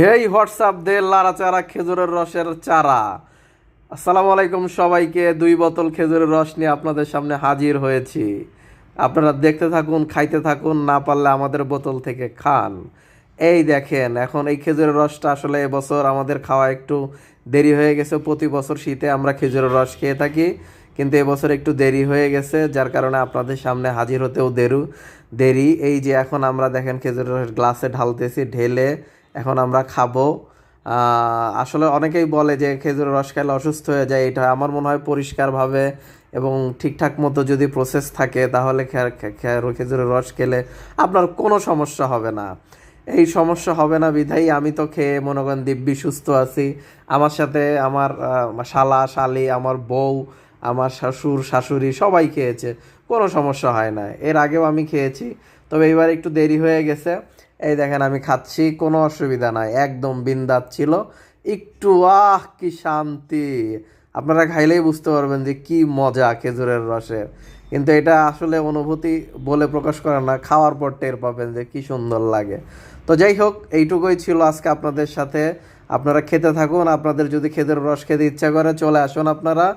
হেই, WhatsApp দে লারা চারা খেজুরের রসের চারা। আসসালামু আলাইকুম সবাইকে, দুই বোতল খেজুরের রস নিয়ে আপনাদের সামনে হাজির হয়েছি। আপনারা দেখতে থাকুন, খাইতে থাকুন, না পারলে আমাদের বোতল থেকে খান। এই দেখেন, এখন এই খেজুরের রসটা আসলে এবছর আমাদের খাওয়া একটু দেরি হয়ে গেছে। প্রতি বছর শীতে আমরা খেজুরের রস খেয়ে থাকি, কিন্তু এবছর একটু দেরি হয়ে গেছে, যার কারণে আপনাদের সামনে হাজির হতেও দেরু দেরি। এই যে এখন আমরা দেখেন খেজুরের রস গ্লাসে ঢালতেছি, ঢেলে এখন আমরা খাব। আসলে অনেকেই বলে যে খেজুরের রস খেলে অসুস্থ হয়ে যায়, এটা আমার মনে হয় পরিষ্কারভাবে এবং ঠিকঠাক মতো যদি প্রসেস থাকে তাহলে খেজুরের রস খেলে আপনার কোনো সমস্যা হবে না। এই সমস্যা হবে না বিধাই আমি তো খেয়ে মনে করেন দিব্যি সুস্থ আছি। আমার সাথে আমার শালা, শালি, আমার বউ আমার শ্বশুর, শাশুড়ি সবাই খেয়েছে, কোনো সমস্যা হয় না। এর আগেও আমি খেয়েছি, তবে এবার একটু দেরি হয়ে গেছে। এই দেখেন, আমি খাচ্ছি, কোনো অসুবিধা নাই, একদম বিন্দাত ছিল। একটু, আহ, কি শান্তি। আপনারা খাইলেই বুঝতে পারবেন যে কি মজা খেজুরের রসের। কিন্তু এটা আসলে অনুভূতি বলে প্রকাশ করে না, খাওয়ার পর টের পাবেন যে কি সুন্দর লাগে। তো যাই হোক, এইটুকুই ছিল আজকে আপনাদের সাথে। আপনারা খেতে থাকুন, আপনাদের যদি খেজুরের রস খেতে ইচ্ছা করে, চলে আসুন আপনারা।